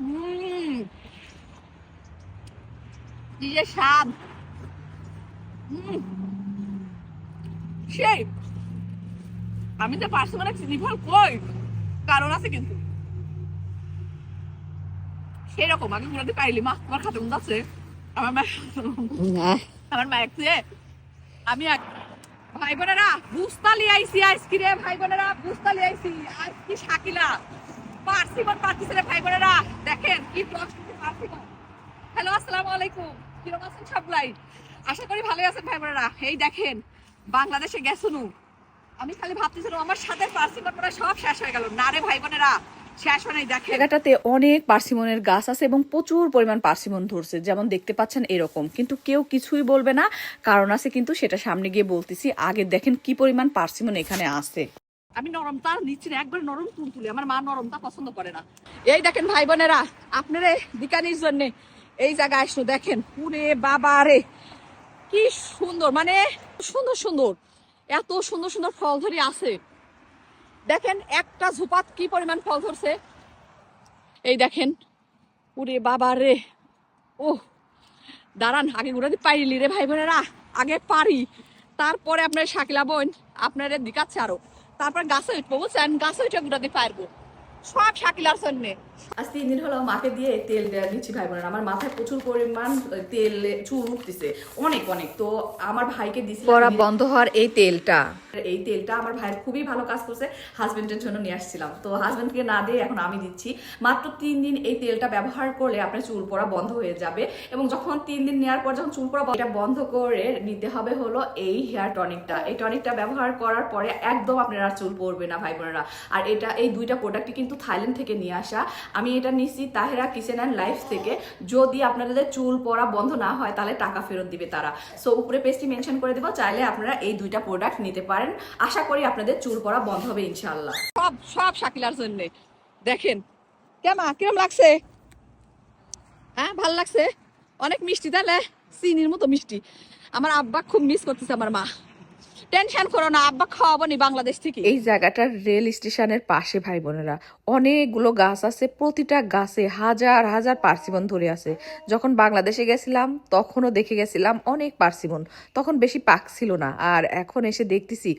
উম, কি যে সেই আমি তো পার্সে মানে চিনি ফল কই? কারণ আছে কিন্তু। সেই রকম আগে ঘুরাতে পাইলি মা তোমার খাতে মধ্যে আছে? আমার মা আমার মা একছে আমি এক ভাই বোনেরা বুস্তালি আইছি আজকে রে ভাই বোনেরা বুস্তালি আইছি আজকে শাকিলা। পার্সিবন পার্টিস রে ভাই বোনেরা দেখেন কি ব্লগ পার্সিবন হ্যালো আসসালামু আলাইকুম। কীরকম আছেন সবাই আশা করি ভালো আছেন ভাই বোনেরা এই দেখেন, বাংলাদেশে গেছুনু আমি খালি ভাবতেছিলাম আমার সাথে পার্সিবন পড়া সব শেষ হয়ে গেল। না রে ভাই বোনেরা জায়গাটাতে অনেক পার্সিমনের গাছ আছে এবং প্রচুর পরিমাণ পার্সিমন ধরছে, যেমন দেখতে পাচ্ছেন এরকম। কিন্তু কেউ কিছুই বলবে না, কারণ আছে কিন্তু সেটা সামনে গিয়ে বলতেছি। আগে দেখেন কি পরিমাণ পার্সিমন এখানে আছে। আমি নরমতা নিচ্ছি না একবার নরম তুলতুলি। আমার মা নরমতা পছন্দ করে না। এই দেখেন ভাই বোনেরা আপনারা দিকানির জন্য এই জায়গায় আসলো। দেখেন পুরে বাবা রে, কি সুন্দর মানে সুন্দর সুন্দর। এত সুন্দর সুন্দর ফল ধরে আছে। দেখেন, একটা ঝোপাত কি পরিমাণ ফল ধরছে। এই দেখেন পুরে বাবা রে ও দাঁড়ান, আগে ঘুরাতে পারিলি রে ভাই বোনেরা আগে পারি। তারপরে আপনার শাকিলা বোন আপনারা দিকাচ্ছে আরও। তারপর গাছে উঠবো বুঝছেন? গাছে উঠে ঘুরাতে পারব। সব শাকিলার জন্যে আজ তিন দিন হলো মাকে দিয়ে তেল দেওয়া দিচ্ছি ভাই বোনেরা আমার মাথায় প্রচুর পরিমাণ তেল চুল উঠতেছে। অনেক অনেক। তো আমার ভাইকে দিচ্ছি পড়া বন্ধ হওয়ার এই তেলটা। এই তেলটা আমার ভাইয়ের খুবই ভালো কাজ করছে হাজবেন্ডের জন্য নিয়ে আসছিলাম। তো হাজবেন্ডকে না দিয়ে এখন আমি দিচ্ছি। মাত্র তিন দিন এই তেলটা ব্যবহার করলে আপনার চুল পড়া বন্ধ হয়ে যাবে এবং যখন তিন দিন নেওয়ার পর যখন চুল পড়া এটা বন্ধ করে নিতে হবে হলো এই হেয়ার টনিকটা এই টনিকটা ব্যবহার করার পরে একদম আপনার আর চুল পড়বে না ভাই বোনেরা আর এটা এই দুইটা প্রোডাক্টই কিন্তু থাইল্যান্ড থেকে নিয়ে আসা। আমি এটা নিচ্ছি তাহেরা কিচেন অ্যান্ড লাইফ থেকে। যদি আপনাদের চুল পড়া বন্ধ না হয়, তাহলে টাকা ফেরত দিবে তারা। সো উপরে পেজটি মেনশন করে দেবো, চাইলে আপনারা এই দুইটা প্রোডাক্ট নিতে পারেন। আশা করি আপনাদের চুল পড়া বন্ধ হবে ইনশাল্লাহ সব সব শাকিলার জন্য। দেখেন কেমন কিরম লাগছে? হ্যাঁ ভালো লাগছে? অনেক মিষ্টি, তাহলে? চিনির মতো মিষ্টি। আমার আব্বা খুব মিস করতেছে আমার মা। টেনশন করো না, আব্বা খাওয়াবো নি বাংলাদেশ থেকে। এই জায়গাটার রেল স্টেশনের পাশে ভাই বোনেরা, অনেকগুলো গাছ আছে, প্রতিটা গাছে হাজার হাজার পার্সিমন ধরে আছে। যখন বাংলাদেশে গেছিলাম, তখনও দেখে গেছিলাম অনেক পার্সিমন তখন বেশি পাক ছিল না। আর এখন এসে দেখতেছি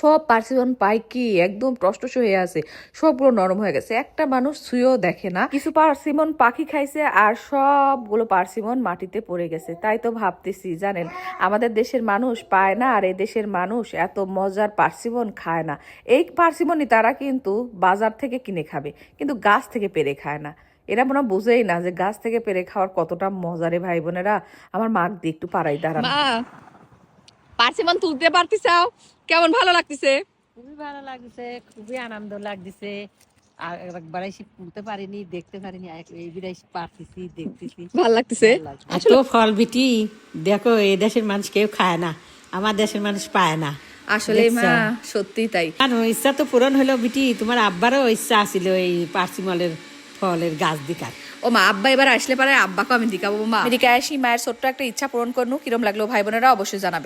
সব পার্সিমন পাই কি একদম টসটস হয়ে আছে, সবগুলো নরম হয়ে গেছে। একটা মানুষ ছুঁয়েও দেখে না। কিছু পার্সিমন পাখি খাইছে আর সবগুলো পার্সিমন মাটিতে পড়ে গেছে। তাই তো ভাবতেছি, জানেন, আমাদের দেশের মানুষ পায় না আর এই দেশের মানুষ এত মজার পার্সিমন খায় না। এই পার্সিমনই তারা কিন্তু বাজার থেকে কিনে খাবে, কিন্তু গাছ থেকে পেরে খায় না। এরা মনে বোঝেই না যে গাছ থেকে পেরে খাওয়ার কতটা মজারে ভাই বোনেরা। আমার মাক দিয়ে একটু পাড়াই দাঁড়ান। পার্সিমন তুলতে পারতিসাও কেমন ভালো লাগতেছে? খুবই ভালো লাগছে খুবই আনন্দ লাগতেছে। পারিনি দেখতে পারিনি পারতেছি দেখতেছি। ভালো লাগতেছে। এত ফল বিটি দেখো এই দেশের মানুষ কেউ খায় না আমার দেশের মানুষ পায় না। আসলে মা সত্যি তাই। আর ইচ্ছা তো পূরণ হলো বিটি তোমার আব্বারও ইচ্ছা আছিল এই পার্সিমলের ফলের গাছ দিকার। ও মা আব্বা এবার আসলে পারে আব্বাকে আমি দিকাবো মা। এদিকে আসি মায়ের ছোট্ট একটা ইচ্ছা পূরণ করনু কিরম লাগল ভাই বোনেরা অবশ্যই জানাবে।